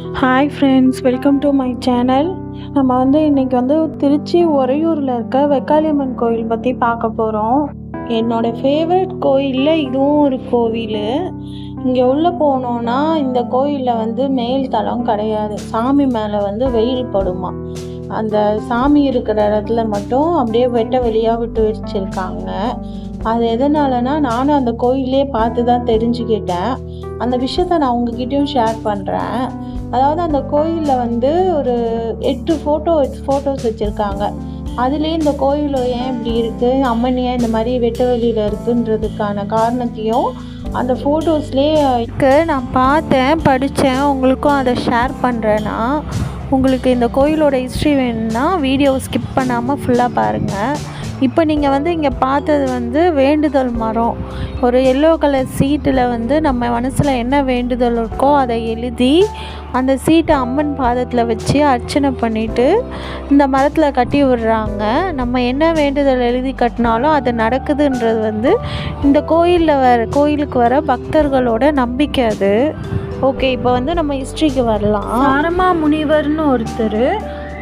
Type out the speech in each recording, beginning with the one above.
Hi friends welcome to my channel நம்ம வந்து இன்றைக்கி வந்து திருச்சி உறையூரில் இருக்க வெக்காளியம்மன் கோயில் பற்றி பார்க்க போகிறோம் என்னோடய ஃபேவரட் கோயிலில் இதுவும் ஒரு கோவில். இங்கே உள்ளே போனோன்னா இந்த கோயிலில் வந்து மேல் தளம் கிடையாது. சாமி மேலே வந்து வெயில் படுமா. அந்த சாமி இருக்கிற இடத்துல மட்டும் அப்படியே வெட்ட வெளியாக விட்டு வச்சிருக்காங்க. அது எதனாலனா நானும் அந்த கோயிலே பார்த்து தான் தெரிஞ்சுக்கிட்டேன். அந்த விஷயத்த நான் உங்ககிட்டயும் ஷேர் பண்ணுறேன் அதாவது அந்த கோயிலில் வந்து ஒரு எட்டு ஃபோட்டோ ஃபோட்டோஸ் வச்சுருக்காங்க. அதுலேயே இந்த கோயில் ஏன் இப்படி இருக்குது அம்மன் ஏன் இந்த மாதிரி வெட்ட வெளியில் இருக்குன்றதுக்கான காரணத்தையும் அந்த ஃபோட்டோஸ்லேயே இருக்குது நான் பார்த்தேன் படித்தேன் உங்களுக்கும் அதை ஷேர் பண்ணுறேன்னா உங்களுக்கு இந்த கோயிலோட ஹிஸ்ட்ரி வேணும்னா வீடியோ ஸ்கிப் பண்ணாமல் ஃபுல்லாக பாருங்கள் இப்போ நீங்கள் வந்து இங்கே பார்த்தது வந்து வேண்டுதல் மரம். ஒரு எல்லோ கலர் சீட்டில் வந்து நம்ம மனசில் என்ன வேண்டுதல் இருக்கோ அதை எழுதி அந்த சீட்டை அம்மன் பாதத்தில் வச்சு அர்ச்சனை பண்ணிவிட்டு இந்த மரத்தில் கட்டி விடுறாங்க. நம்ம என்ன வேண்டுதல் எழுதி கட்டினாலும் அது நடக்குதுன்றது வந்து இந்த கோயிலில் வர கோயிலுக்கு வர பக்தர்களோட நம்பிக்கை அது. ஓகே இப்போ வந்து நம்ம ஹிஸ்ட்ரிக்கு வரலாம். சாரமா முனிவர்னு ஒருத்தர்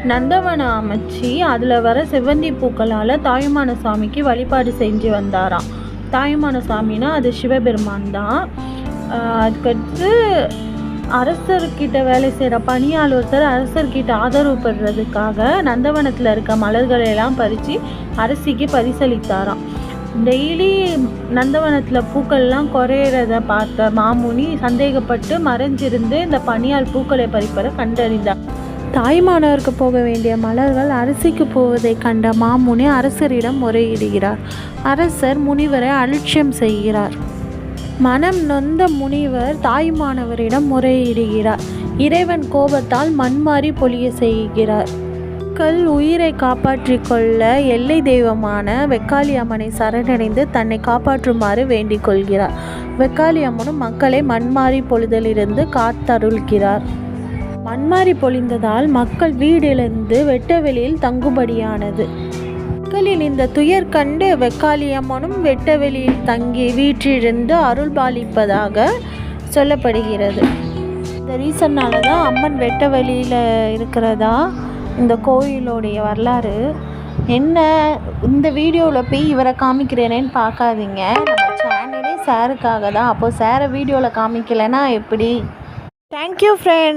நந்தவனம் அமைச்சு அதில் வர செவ்வந்தி பூக்களால் தாயுமான சாமிக்கு வழிபாடு செஞ்சு வந்தாராம். தாயுமான சாமினா அது சிவபெருமான் தான். அதுக்கடுத்து அரசர்கிட்ட வேலை செய்கிற பணியாள் ஒருத்தர் அரசர்கிட்ட ஆதரவு பெறுறதுக்காக நந்தவனத்தில் இருக்க மலர்களை எல்லாம் பறித்து அரசிக்கு பரிசளித்தாராம். டெய்லி நந்தவனத்தில் பூக்கள்லாம் குறையிறத பார்த்த மாமுனி சந்தேகப்பட்டு மறைஞ்சிருந்து இந்த பணியால் பூக்களை பறிப்பதை கண்டறிந்தார். தாய்மானவருக்கு போக வேண்டிய மலர்கள் அரசிக்கு போவதை கண்ட மாமுனி அரசரிடம் முறையிடுகிறார். அரசர் முனிவரை அலட்சியம் செய்கிறார். மனம் நொந்த முனிவர் தாய்மானவரிடம் முறையிடுகிறார். இறைவன் கோபத்தால் மண்மாறி பொழிய செய்கிறார். மக்கள் உயிரை காப்பாற்றிக் கொள்ள எல்லை தெய்வமான வெக்காளி அம்மனை சரணடைந்து தன்னை காப்பாற்றுமாறு வேண்டிக் கொள்கிறார். வெக்காளி அம்மனும் மக்களை மண்மாறி பொழுதலிருந்து காத்தருள்கிறார். மண்மாறி பொழிந்ததால் மக்கள் வீடிலிருந்து வெட்டவெளியில் தங்குபடியானது மக்களின் இந்த துயர் கண்டு வெக்காளியம்மனும் வெட்டவெளியில் தங்கி வீற்றிருந்து அருள் பாலிப்பதாக சொல்லப்படுகிறது. இந்த ரீசன்னால தான் அம்மன் வெட்டவெளியில் இருக்கிறதா? இந்த கோயிலோடைய வரலாறு. என்ன? இந்த வீடியோவில் போய் இவரை காமிக்கிறேனேன்னு பார்க்காதீங்க. நம்ம சேனலே சாருக்காக தான் அப்போது சாரை வீடியோவில் காமிக்கலைன்னா எப்படி? Thank you friend